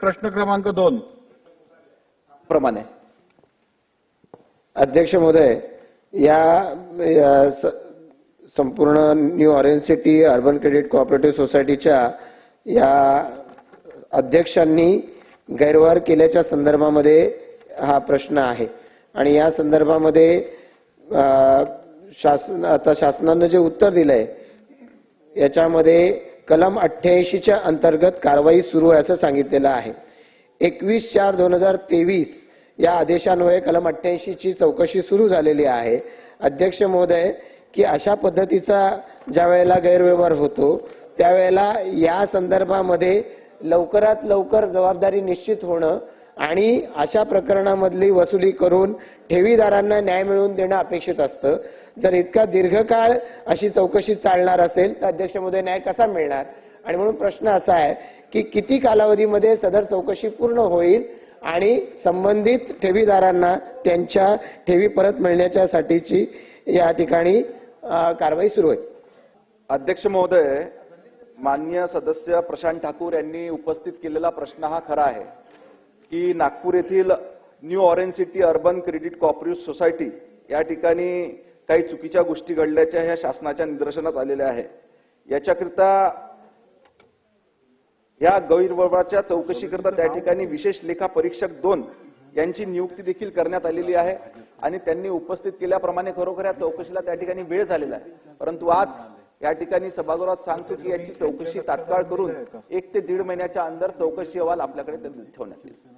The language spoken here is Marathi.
प्रश्न क्रमांक दोन. प्रमाणे. अध्यक्ष महोदय या या स- संपूर्ण new orange city urban credit cooperative सोसायटीच्या या अध्यक्षांनी गैरव्यवहार केल्याच्या संदर्भामध्ये हा प्रश्न आहे. आणि या संदर्भामध्ये शासन आता शासनानं जे उत्तर दिलंय याच्यामध्ये कलम अठ्ठ्याऐंशीच्या अंतर्गत कारवाई सुरू आहे असं सांगितलेलं आहे. एकवीस चार दोन हजार तेवीस या आदेशान्वये कलम अठ्ठ्याऐंशीची चौकशी सुरू झालेली आहे. अध्यक्ष महोदय की अशा पद्धतीचा ज्या वेळेला गैरव्यवहार होतो त्यावेळेला या संदर्भामध्ये लवकरात लवकर जबाबदारी निश्चित होणं आणि अशा प्रकरणामधली वसुली करून ठेवीदारांना न्याय मिळवून देणं अपेक्षित असतं. जर इतका दीर्घकाळ अशी चौकशी चालणार असेल तर अध्यक्ष महोदय न्याय कसा मिळणार? आणि म्हणून प्रश्न असा आहे की किती कालावधीमध्ये सदर चौकशी पूर्ण होईल आणि संबंधित ठेवीदारांना त्यांच्या ठेवी परत मिळण्याच्या साठीची या ठिकाणी कारवाई सुरू होईल. अध्यक्ष महोदय मान्य सदस्य प्रशांत ठाकूर यांनी उपस्थित केलेला प्रश्न हा खरा आहे. की नागपूर येथील new orange city urban credit cooperative society या ठिकाणी काही चुकीच्या गोष्टी घडल्याच्या ह्या शासनाच्या निदर्शनात आलेल्या आहे. याच्याकरिता या गैरव्यवहाराच्या चौकशीकरता त्या ठिकाणी विशेष लेखा परीक्षक दोन यांची नियुक्ती देखील करण्यात आलेली आहे. आणि त्यांनी उपस्थित केल्याप्रमाणे खरोखर या चौकशीला त्या ठिकाणी वेळ झालेला आहे. परंतु आज या ठिकाणी सभागृहात सांगतो की याची चौकशी तात्काळ करून एक ते दीड महिन्याच्या अंदर चौकशी अहवाल आपल्याकडे ठेवण्यात येईल.